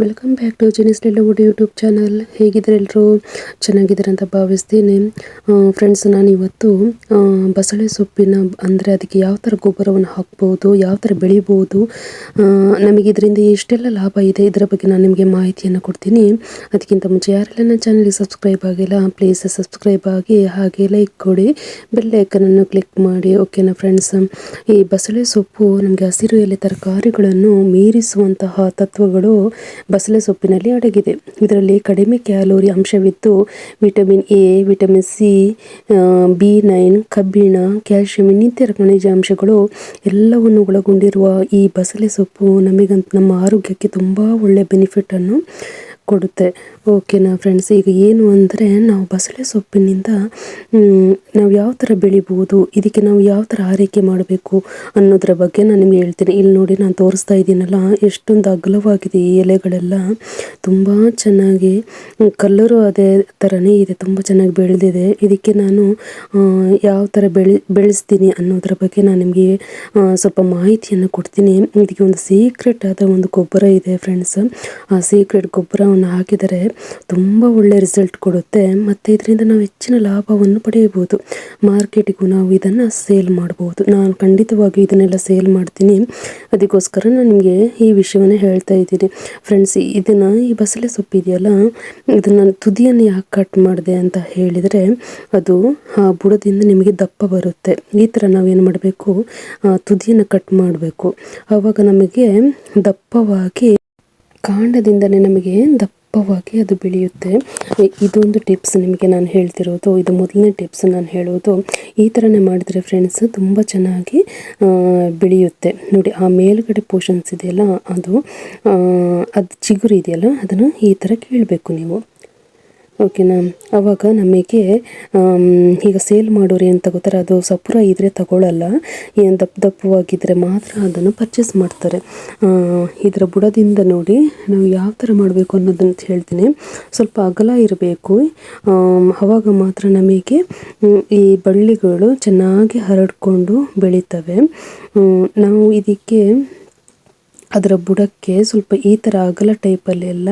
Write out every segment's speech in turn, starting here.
Welcome back to Jenis Lillywood YouTube channel ಹೇಗಿದ್ದಾರೆ ಎಲ್ಲರೂ ಚೆನ್ನಾಗಿದ್ದಾರೆ ಅಂತ ಭಾವಿಸ್ತೀನಿ. ಫ್ರೆಂಡ್ಸ್ ನಾನು ಇವತ್ತು ಬಸಳೆ ಸೊಪ್ಪಿನ, ಅಂದರೆ ಅದಕ್ಕೆ ಯಾವ ಥರ ಗೊಬ್ಬರವನ್ನು ಹಾಕ್ಬೋದು, ಯಾವ ಥರ ಬೆಳಿಬೋದು ನಮಗೆ ಇದರಿಂದ ಎಷ್ಟೆಲ್ಲ ಲಾಭ ಇದೆ, ಇದರ ಬಗ್ಗೆ ನಾನು ನಿಮಗೆ ಮಾಹಿತಿಯನ್ನು ಕೊಡ್ತೀನಿ. ಅದಕ್ಕಿಂತ ಮುಂಚೆ ಯಾರೆಲ್ಲ ನನ್ನ ಚಾನಲ್ಗೆ ಸಬ್ಸ್ಕ್ರೈಬ್ ಆಗಿಲ್ಲ ಪ್ಲೀಸ್ ಸಬ್ಸ್ಕ್ರೈಬ್ ಆಗಿ, ಹಾಗೆ ಲೈಕ್ ಕೊಡಿ ಬೆಲ್ ಐಕನನ್ನು ಕ್ಲಿಕ್ ಮಾಡಿ ಓಕೆನಾ ಫ್ರೆಂಡ್ಸ್ ಈ ಬಸಳೆ ಸೊಪ್ಪು ನಮಗೆ ಹಸಿರು ಎಲೆ ತರಕಾರಿಗಳನ್ನು ಮೀರಿಸುವಂತಹ ತತ್ವಗಳು ಬಸಳೆ ಸೊಪ್ಪಿನಲ್ಲಿ ಅಡಗಿದೆ. ಇದರಲ್ಲಿ ಕಡಿಮೆ calorie ಅಂಶವಿದ್ದು vitamin A, vitamin C B nine, ಕಬ್ಬಿಣ, ಕ್ಯಾಲ್ಶಿಯಂ ಇನ್ನಿತರ ಖನಿಜಾಂಶಗಳು ಎಲ್ಲವನ್ನು ಒಳಗೊಂಡಿರುವ ಈ ಬಸಳೆ ಸೊಪ್ಪು ನಮಗಂತ ನಮ್ಮ ಆರೋಗ್ಯಕ್ಕೆ ತುಂಬ ಒಳ್ಳೆಯ ಬೆನಿಫಿಟನ್ನು ಕೊಡುತ್ತೆ. ಓಕೆನಾ ಫ್ರೆಂಡ್ಸ್ ಈಗ ಏನು ಅಂದರೆ ನಾವು ಬಸಳೆ ಸೊಪ್ಪಿನಿಂದ ನಾವು ಯಾವ ಥರ ಬೆಳಿಬೋದು, ಇದಕ್ಕೆ ನಾವು ಯಾವ ಥರ ಆರೈಕೆ ಮಾಡಬೇಕು ಅನ್ನೋದ್ರ ಬಗ್ಗೆ ನಾನು ನಿಮ್ಗೆ ಹೇಳ್ತೀನಿ. ಇಲ್ಲಿ ನೋಡಿ ನಾನು ತೋರಿಸ್ತಾ ಇದ್ದೀನಲ್ಲ, ಎಷ್ಟೊಂದು ಅಗಲವಾಗಿದೆ ಈ ಎಲೆಗಳೆಲ್ಲ. ತುಂಬ ಚೆನ್ನಾಗಿ ಕಲ್ಲರು ಅದೇ ಥರನೇ ಇದೆ, ತುಂಬ ಚೆನ್ನಾಗಿ ಬೆಳೆದಿದೆ. ಇದಕ್ಕೆ ನಾನು ಯಾವ ಥರ ಬೆಳೆ, ಬೆಳೆಸ್ತೀನಿ ಅನ್ನೋದ್ರ ಬಗ್ಗೆ ನಾನು ನಿಮಗೆ ಸ್ವಲ್ಪ ಮಾಹಿತಿಯನ್ನು ಕೊಡ್ತೀನಿ. ಇದಕ್ಕೆ ಒಂದು ಸೀಕ್ರೆಟ್ ಆದ ಒಂದು ಗೊಬ್ಬರ ಇದೆ ಫ್ರೆಂಡ್ಸ್ ಆ ಸೀಕ್ರೆಟ್ ಗೊಬ್ಬರವನ್ನು ಹಾಕಿದರೆ ತುಂಬ ಒಳ್ಳೆ ರಿಸಲ್ಟ್ ಕೊಡುತ್ತೆ. ಮತ್ತು ಇದರಿಂದ ನಾವು ಹೆಚ್ಚಿನ ಲಾಭವನ್ನು ಪಡೆಯಬಹುದು. ಮಾರ್ಕೆಟಿಗೂ ನಾವು ಇದನ್ನು ಸೇಲ್ ಮಾಡ್ಬೋದು ನಾನು ಖಂಡಿತವಾಗಿ ಇದನ್ನೆಲ್ಲ ಸೇಲ್ ಮಾಡ್ತೀನಿ. ಅದಕ್ಕೋಸ್ಕರ ನಾನು ನಿಮಗೆ ಈ ವಿಷಯವನ್ನು ಹೇಳ್ತಾ ಇದ್ದೀನಿ. ಫ್ರೆಂಡ್ಸ್ ಇದನ್ನು ಈ ಬಸಳೆ ಸೊಪ್ಪು ಇದೆಯಲ್ಲ, ಇದನ್ನು ತುದಿಯನ್ನು ಯಾಕೆ ಕಟ್ ಮಾಡಿದೆ ಅಂತ ಹೇಳಿದರೆ ಅದು, ಆ ಬುಡದಿಂದ ನಿಮಗೆ ದಪ್ಪ ಬರುತ್ತೆ. ಈ ಥರ ನಾವೇನು ಮಾಡಬೇಕು? ತುದಿಯನ್ನು ಕಟ್ ಮಾಡಬೇಕು. ಆವಾಗ ನಮಗೆ ದಪ್ಪವಾಗಿ ಕಾಂಡದಿಂದಲೇ ನಮಗೆ ದಪ್ಪವಾಗಿ ಅದು ಬೆಳೆಯುತ್ತೆ. ಇದೊಂದು ಟಿಪ್ಸ್ ನಿಮಗೆ ನಾನು ಹೇಳ್ತಿರೋದು, ಇದು ಮೊದಲನೇ ಟಿಪ್ಸ್ ನಾನು ಹೇಳೋದು. ಈ ಥರನೇ ಮಾಡಿದರೆ ಫ್ರೆಂಡ್ಸ್ ತುಂಬ ಚೆನ್ನಾಗಿ ಬೆಳೆಯುತ್ತೆ. ನೋಡಿ, ಆ ಮೇಲ್ಗಡೆ ಪೋರ್ಷನ್ಸ್ ಇದೆಯಲ್ಲ, ಅದು ಅದು ಚಿಗುರು ಇದೆಯಲ್ಲ, ಅದನ್ನು ಈ ಥರ ಕೇಳಬೇಕು ನೀವು. ಓಕೆನಾ ಅವಾಗ ನಮಗೆ ಈಗ ಸೇಲ್ ಮಾಡೋರು ಏನು ತಗೋತಾರೆ ಅದು ಸಪುರ ಇದ್ರೆ ತಗೊಳ್ಳಲ್ಲ ಏನು ದಪ್ಪ ದಪ್ಪವಾಗಿದ್ದರೆ ಮಾತ್ರ ಅದನ್ನು ಪರ್ಚೇಸ್ ಮಾಡ್ತಾರೆ. ಇದರ ಬುಡದಿಂದ ನೋಡಿ ನಾವು ಯಾವ ಥರ ಮಾಡಬೇಕು ಅನ್ನೋದನ್ನು ಹೇಳ್ತೀನಿ. ಸ್ವಲ್ಪ ಅಗಲ ಇರಬೇಕು. ಅವಾಗ ಮಾತ್ರ ನಮಗೆ ಈ ಬಳ್ಳಿಗಳು ಚೆನ್ನಾಗಿ ಹರಡ್ಕೊಂಡು ಬೆಳೀತವೆ. ನಾವು ಇದಕ್ಕೆ ಅದರ ಬುಡಕ್ಕೆ ಸ್ವಲ್ಪ ಈ ಥರ ಅಗಲ ಟೈಪಲ್ಲಿ ಎಲ್ಲ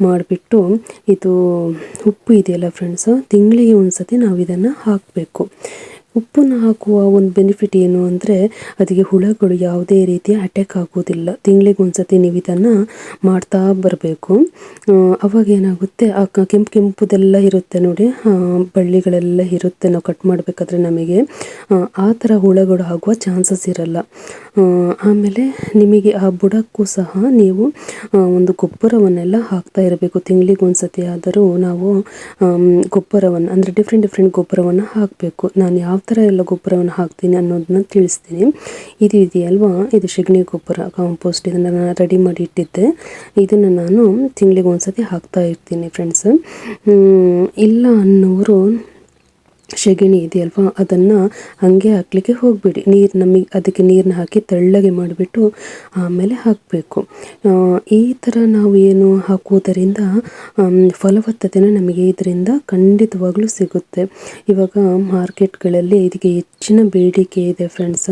ಮಾಡಿಬಿಟ್ಟು ಇದು ಉಪ್ಪು ಇದೆಯಲ್ಲ ಫ್ರೆಂಡ್ಸ್ ತಿಂಗಳಿಗೆ ಒಂದು ಸತಿ ನಾವು ಇದನ್ನು ಹಾಕಬೇಕು. ಉಪ್ಪನ್ನು ಹಾಕುವ ಒಂದು ಬೆನಿಫಿಟ್ ಏನು ಅಂದರೆ ಅದಕ್ಕೆ ಹುಳಗಳು ಯಾವುದೇ ರೀತಿ ಅಟ್ಯಾಕ್ ಆಗೋದಿಲ್ಲ. ತಿಂಗಳಿಗೆ ಒಂದು ಸತಿ ನೀವು ಇದನ್ನು ಮಾಡ್ತಾ ಬರಬೇಕು. ಅವಾಗ ಏನಾಗುತ್ತೆ? ಆ ಕೆಂಪು ಕೆಂಪುದೆಲ್ಲ ಇರುತ್ತೆ ನೋಡಿ. ಬಳ್ಳಿಗಳೆಲ್ಲ ಇರುತ್ತೆ ನಾವು ಕಟ್ ಮಾಡಬೇಕಾದ್ರೆ ನಮಗೆ. ಆ, ಥರ ಹುಳಗಳು ಆಗುವ ಚಾನ್ಸಸ್ ಇರಲ್ಲ. ಆಮೇಲೆ ನಿಮಗೆ ಆ ಬುಡಕ್ಕೂ ಸಹ ನೀವು ಒಂದು ಗೊಬ್ಬರವನ್ನೆಲ್ಲ ಹಾಕ್ತಾ ಇರಬೇಕು. ತಿಂಗಳಿಗೆ ಒಂದ್ಸತಿ ಆದರೂ ನಾವು ಗೊಬ್ಬರವನ್ನು, ಅಂದರೆ ಡಿಫ್ರೆಂಟ್ ಡಿಫ್ರೆಂಟ್ ಗೊಬ್ಬರವನ್ನು ಹಾಕಬೇಕು. ನಾನು ಯಾವ ಥರ ಎಲ್ಲ ಗೊಬ್ಬರವನ್ನು ಹಾಕ್ತೀನಿ ಅನ್ನೋದನ್ನ ತಿಳಿಸ್ತೀನಿ. ಇದು ಇದೆಯಲ್ವಾ? ಇದು ಸೆಗಣಿ ಗೊಬ್ಬರ ಕಾಂಪೋಸ್ಟ್ ಇದನ್ನು ನಾನು ರೆಡಿ ಮಾಡಿ ಇಟ್ಟಿದ್ದೆ. ಇದನ್ನು ನಾನು ತಿಂಗಳಿಗೆ ಒಂದ್ಸತಿ ಹಾಕ್ತಾ ಇರ್ತೀನಿ ಫ್ರೆಂಡ್ಸ್ ಇಲ್ಲ ಅನ್ನೋರು ಸೆಗಣಿ ಇದೆಯಲ್ವಾ? ಅದನ್ನು ಹಾಗೆ ಹಾಕಲಿಕ್ಕೆ ಹೋಗಬೇಡಿ. ನೀರು ನಮಗೆ ಅದಕ್ಕೆ ನೀರನ್ನ ಹಾಕಿ ತೆಳ್ಳಗೆ ಮಾಡಿಬಿಟ್ಟು ಆಮೇಲೆ ಹಾಕಬೇಕು. ಈ ಥರ ನಾವು ಏನು ಹಾಕುವುದರಿಂದ ಆಮ್, ಫಲವತ್ತತೆನ ನಮಗೆ ಇದರಿಂದ ಖಂಡಿತವಾಗ್ಲೂ ಸಿಗುತ್ತೆ. ಇವಾಗ ಮಾರ್ಕೆಟ್ಗಳಲ್ಲಿ ಇದಕ್ಕೆ ಹೆಚ್ಚಿನ ಬೇಡಿಕೆ ಇದೆ ಫ್ರೆಂಡ್ಸ್.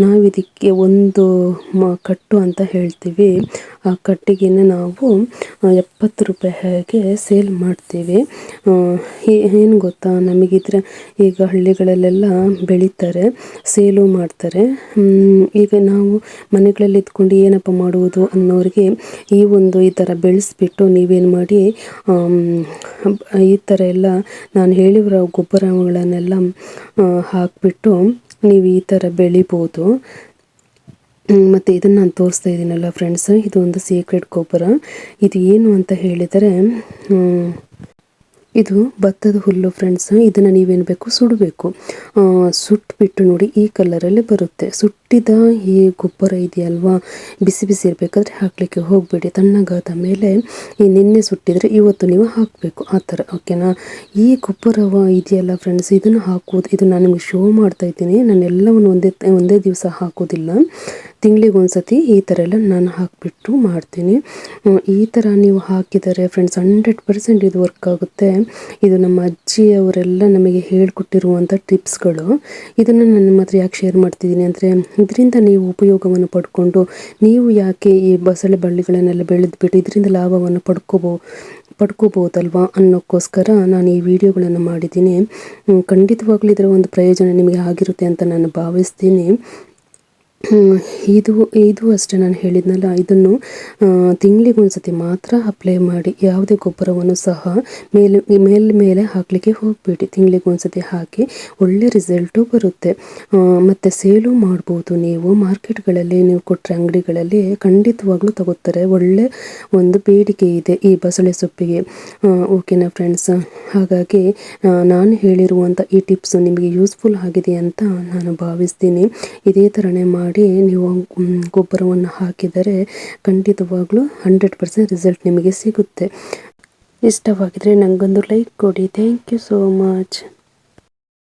ನಾವು ಇದಕ್ಕೆ ಒಂದು ಕಟ್ಟು ಅಂತ ಹೇಳ್ತೀವಿ. ಆ ಕಟ್ಟಿಗೆನ ನಾವು ಎಪ್ಪತ್ತು ರೂಪಾಯಿ ಹಾಗೆ ಸೇಲ್ ಮಾಡ್ತೀವಿ. ಏನು ಗೊತ್ತಾ? ನಮಗಿದ್ರೆ ಈಗ ಹಳ್ಳಿಗಳಲ್ಲೆಲ್ಲ ಬೆಳೀತಾರೆ, ಸೇಲು ಮಾಡ್ತಾರೆ. ಈಗ ನಾವು ಮನೆಗಳಲ್ಲಿ ಇದ್ಕೊಂಡು ಏನಪ್ಪ ಮಾಡುವುದು ಅನ್ನೋರಿಗೆ ಈ ಒಂದು, ಈ ಥರ ಬೆಳೆಸ್ಬಿಟ್ಟು ನೀವೇನು ಮಾಡಿ ಈ ಥರ ಎಲ್ಲ ನಾನು ಹೇಳಿರೋ ಗೊಬ್ಬರಗಳನ್ನೆಲ್ಲ ಹಾಕಿಬಿಟ್ಟು ನೀವು ಈ ಥರ ಬೆಳಿಬೋದು. ಮತ್ತೆ ಇದನ್ನು ನಾನು ತೋರಿಸ್ತಾ ಇದ್ದೀನಲ್ಲ ಫ್ರೆಂಡ್ಸ್ ಇದು ಒಂದು ಸೀಕ್ರೆಟ್ ಗೊಬ್ಬರ. ಇದು ಏನು ಅಂತ ಹೇಳಿದರೆ ಇದು ಭತ್ತದ ಹುಲ್ಲು ಫ್ರೆಂಡ್ಸ್ ಇದನ್ನು ನೀವೇನು ಬೇಕು ಸುಡಬೇಕು. ಸುಟ್ಟುಬಿಟ್ಟು ನೋಡಿ ಈ ಕಲರಲ್ಲಿ ಬರುತ್ತೆ. ಸುಟ್ಟಿದ ಈ ಗೊಬ್ಬರ ಇದೆಯಲ್ವಾ? ಬಿಸಿ ಬಿಸಿ ಇರಬೇಕಾದ್ರೆ ಹಾಕಲಿಕ್ಕೆ ಹೋಗಬೇಡಿ. ತಣ್ಣಗಾದ ಮೇಲೆ ಈ ನಿನ್ನೆ ಸುಟ್ಟಿದರೆ ಇವತ್ತು ನೀವು ಹಾಕಬೇಕು. ಆ ಥರ ಓಕೆನಾ ಈ ಗೊಬ್ಬರ ಇದೆಯಲ್ಲ ಫ್ರೆಂಡ್ಸ್ ಇದನ್ನು ಹಾಕುವುದು ಇದು ನಾನು ನಿಮಗೆ ಶೋ ಮಾಡ್ತಾ ಇದ್ದೀನಿ. ನಾನು ಎಲ್ಲವನ್ನು ಒಂದೇ ಒಂದೇ ದಿವಸ ಹಾಕೋದಿಲ್ಲ. ತಿಂಗಳಿಗೆ ಒಂದ್ಸತಿ ಈ ಥರ ಎಲ್ಲ ನಾನು ಹಾಕಿಬಿಟ್ಟು ಮಾಡ್ತೀನಿ. ಈ ಥರ ನೀವು ಹಾಕಿದರೆ ಫ್ರೆಂಡ್ಸ್ ಹಂಡ್ರೆಡ್ ಪರ್ಸೆಂಟ್ ಇದು ವರ್ಕ್ ಆಗುತ್ತೆ. ಇದು ನಮ್ಮ ಅಜ್ಜಿಯವರೆಲ್ಲ ನಮಗೆ ಹೇಳ್ಕೊಟ್ಟಿರುವಂಥ ಟಿಪ್ಸ್ಗಳು ಇದನ್ನು ನಾನು ನಿಮ್ಮ ಹತ್ರ ಯಾಕೆ ಶೇರ್ ಮಾಡ್ತಿದ್ದೀನಿ ಅಂದರೆ, ಇದರಿಂದ ನೀವು ಉಪಯೋಗವನ್ನು ಪಡ್ಕೊಂಡು, ನೀವು ಯಾಕೆ ಈ ಬಸಳೆ ಬಳ್ಳಿಗಳನ್ನೆಲ್ಲ ಬೆಳೆದ್ಬಿಟ್ಟು ಇದರಿಂದ ಲಾಭವನ್ನು ಪಡ್ಕೋಬೋ, ಪಡ್ಕೋಬೋದಲ್ವಾ ಅನ್ನೋಕ್ಕೋಸ್ಕರ ನಾನು ಈ ವಿಡಿಯೋಗಳನ್ನು ಮಾಡಿದ್ದೀನಿ. ಖಂಡಿತವಾಗ್ಲೂ ಇದರ ಒಂದು ಪ್ರಯೋಜನ ನಿಮಗೆ ಆಗಿರುತ್ತೆ ಅಂತ ನಾನು ಭಾವಿಸ್ತೀನಿ. ಇದು ಇದು ಅಷ್ಟೇ ನಾನು ಹೇಳಿದ್ನಲ್ಲ, ಇದನ್ನು ತಿಂಗಳಿಗೆ ಒಂದ್ಸತಿ ಮಾತ್ರ ಅಪ್ಲೈ ಮಾಡಿ ಯಾವುದೇ ಗೊಬ್ಬರವನ್ನು ಸಹ ಮೇಲೆ ಮೇಲೆ ಮೇಲೆ ಹಾಕಲಿಕ್ಕೆ ಹೋಗಬೇಡಿ. ತಿಂಗಳಿಗೆ ಒಂದ್ಸತಿ ಹಾಕಿ ಒಳ್ಳೆ ರಿಸಲ್ಟು ಬರುತ್ತೆ. ಮತ್ತು ಸೇಲು ಮಾಡ್ಬೋದು ನೀವು. ಮಾರ್ಕೆಟ್ಗಳಲ್ಲಿ ನೀವು ಕೊಟ್ಟರೆ ಅಂಗಡಿಗಳಲ್ಲಿ ಖಂಡಿತವಾಗ್ಲೂ ತಗೋತಾರೆ. ಒಳ್ಳೆ ಒಂದು ಬೇಡಿಕೆ ಇದೆ ಈ ಬಸಳೆ ಸೊಪ್ಪಿಗೆ. ಓಕೆನಾ ಫ್ರೆಂಡ್ಸ್ ಹಾಗಾಗಿ ನಾನು ಹೇಳಿರುವಂಥ ಈ ಟಿಪ್ಸ್ ನಿಮಗೆ ಯೂಸ್ಫುಲ್ ಆಗಿದೆ ಅಂತ ನಾನು ಭಾವಿಸ್ತೀನಿ. ಇದೇ ಥರನೇ ಮಾಡಿ. ನೀವು ಮ್, ಗೊಬ್ಬರವನ್ನು ಹಾಕಿದರೆ ಖಂಡಿತವಾಗ್ಲೂ ಹಂಡ್ರೆಡ್ ಪರ್ಸೆಂಟ್ ರಿಸಲ್ಟ್ ನಿಮಗೆ ಸಿಗುತ್ತೆ. ಇಷ್ಟವಾಗಿದ್ರೆ ನನಗೊಂದು ಲೈಕ್ ಕೊಡಿ. Thank you so much